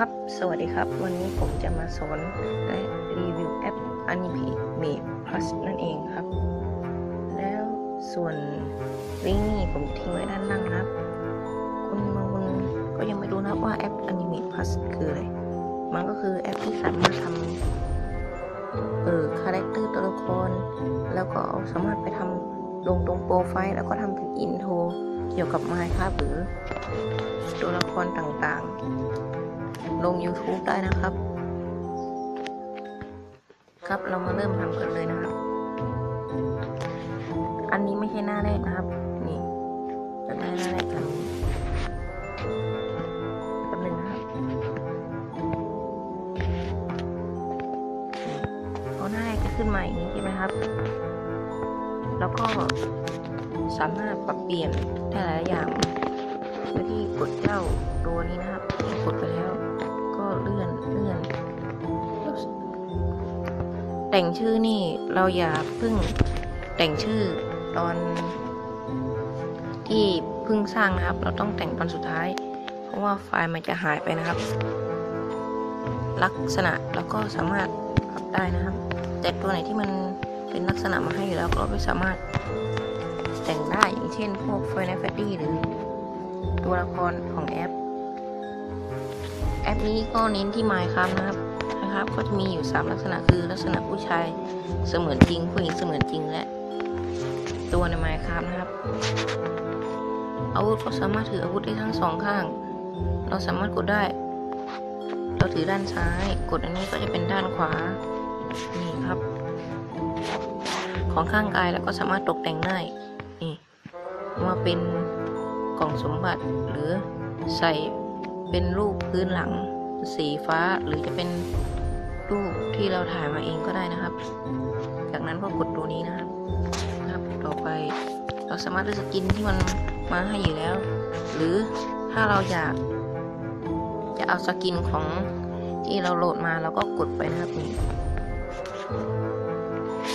ครับ สวัสดีครับ วันนี้ผมจะมาสอนและรีวิวแอป Animate Plus นั่นเองครับ แล้วส่วนลิงก์นี่ผมทิ้งไว้ด้านล่างครับคนบางคนก็ยังไม่รู้นะว่าแอป Anime Plus คืออะไร มันก็คือแอปที่สามารถทำเออคาแรคเตอร์ตัวละคร แล้วก็เอาสามารถไปทำลงตรงโปรไฟล์ แล้วก็ทำเป็นอินโทรเกี่ยวกับ Minecraft หรือตัวละครต่างๆ ลง YouTube ได้นะครับ ครับเรามาเริ่มทำกันเลยนะครับ อันนี้ไม่ใช่หน้าแรกนะครับ นี่จะได้หน้าแรกกันนี้แป๊บนึงนะครับพอหน้าแรกจะขึ้นมาอย่างนี้ใช่ไหมครับ แล้วก็สามารถปรับเปลี่ยนได้หลายอย่างโดยที่กดเจ้าตัวนี้นะครับ กดไปแล้ว เลื่อนเลื่อน แต่งชื่อนี่เราอย่าเพิ่งแต่งชื่อตอน ที่เพิ่งสร้างนะครับ เราต้องแต่งตอนสุดท้าย เพราะว่าไฟล์มันจะหายไปนะครับ ลักษณะแล้วก็สามารถปรับได้นะครับ แต่ตัวไหนที่มันเป็นลักษณะมาให้อยู่แล้วเราก็สามารถแต่งได้อย่างเช่นพวก Final Fantasy หรือตัวละครของแอป แอปนี้ก็เน้นที่ Minecraft นะครับนะครับ ก็จะมีอยู่ 3 ลักษณะคือลักษณะผู้ชายเสมือนจริงผู้หญิงเสมือนจริงและ ตัวใน Minecraft นะครับ อาวุธก็สามารถถืออาวุธได้ทั้งสองข้าง เราสามารถกดได้ เราถือด้านซ้าย กดอันนี้ก็จะเป็นด้านขวา นี่ครับ ของข้างกายแล้วก็สามารถตกแต่งได้ นี่ มาเป็นกล่องสมบัติหรือใส่ เป็นรูปพื้นหลังสีฟ้าหรือจะเป็นรูปที่เราถ่ายมาเองก็ได้นะครับ จากนั้นก็กดตัวนี้นะครับนะครับ ต่อไปเราสามารถเลือกสกินที่มันมาให้อยู่แล้ว หรือถ้าเราอยากจะเอาสกินของที่เราโหลดมาเราก็กดไปนะครับนี่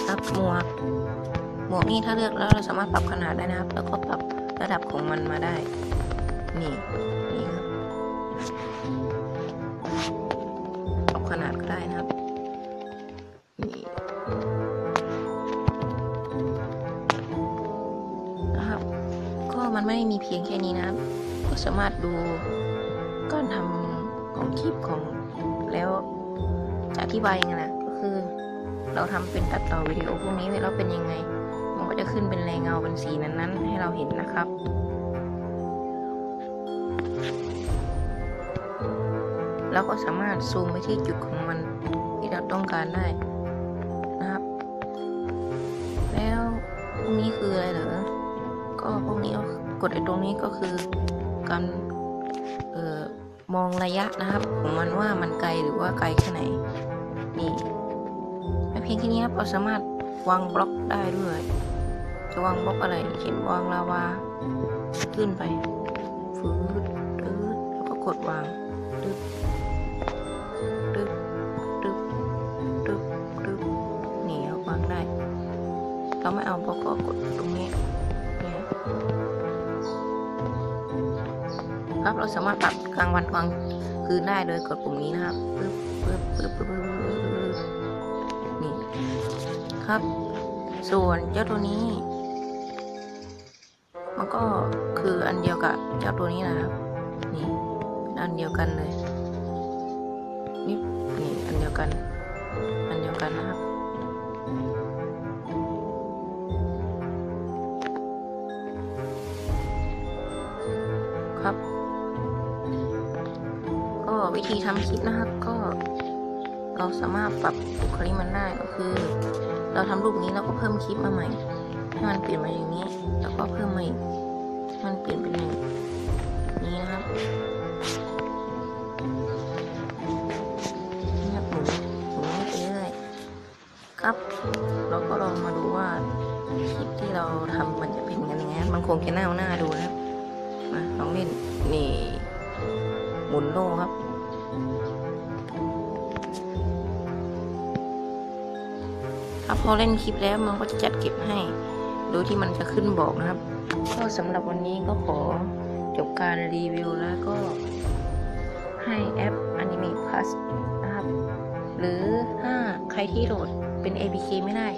ครับหมวกหมวกนี่ถ้าเลือกแล้วเราสามารถปรับขนาดได้นะครับ แล้วก็ปรับระดับของมันมาได้ นี่นี่ครับ ปรับขนาดก็ได้นะครับนี่นะครับ ก็มันไม่มีเพียงแค่นี้นะครับ ก็สามารถดูการทำของคลิปของแล้วจะอธิบายยังไงนะก็คือ เราทำเป็นตัดต่อวิดีโอพวกนี้แล้วเป็นยังไง มันก็จะขึ้นเป็นแรงเงาเป็นสีนั้นๆ ให้เราเห็นนะครับ แล้วก็สามารถซูมไปที่จุดของมันที่เราต้องการได้นะครับ แล้วพวกนี้คืออะไรเหรอ ก็พวกนี้ก็กดไอ้ตรงนี้ก็คือการเอ่อมองระยะนะครับของมันว่ามันไกลหรือว่าไกลแค่ไหนนี่เพียงแค่นี้ครับเราสามารถวางบล็อกได้ด้วย จะวางบล็อกอะไรเช่นวางลาวาขึ้นไปฟืดแล้วก็กดวางดึ๊บดึ๊บ เราไม่เอาบล็อกก็กดตรงนี้ครับเราสามารถปรับกลางวันกลางคืนได้โดยกดปุ่มนี้นะครับปึ๊บปึ๊บปึ๊บปึ๊บนี่ครับ ส่วนเจ้าตัวนี้ มันก็คืออันเดียวกับเจ้าตัวนี้นะครับนี่เป็นอันเดียวกันเลยนี่นี่อันเดียวกัน อันเดียวกันนะครับ วิธีทำคลิปนะครับ ก็เราสามารถปรับบุคลิกมันได้ก็คือ เราทำรูปนี้แล้วก็เพิ่มคลิปมาใหม่ให้มันเปลี่ยนมาอย่างนี้ แล้วก็เพิ่มมาอีกมันเปลี่ยนเป็นอย่างนี้นะครับนี่ครับหมุนหมุนไปเรื่อยครับเราก็ลองมาดูว่าคลิปที่เราทำมันจะเป็นกันยังไงมันคงจะน่าเอาหน้าดูนะครับมาลองเล่นนี่หมุนโลครับ ถ้าพอเล่นคลิปแล้วมันก็จะจัดเก็บให้ โดยที่มันจะขึ้นบอกนะครับ ก็สำหรับวันนี้ก็ขอจบการรีวิวแล้วก็ให้แอป Anime Plus นะครับ หรือถ้าใครที่โหลดเป็น APK ไม่ได้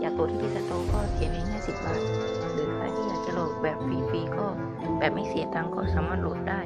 อยากโหลดที่สโตก็เสียเพียงแค่10บาท หรือใครที่อยากจะโหลดแบบฟรีๆก็แบบไม่เสียตังค์ก็สามารถโหลดได้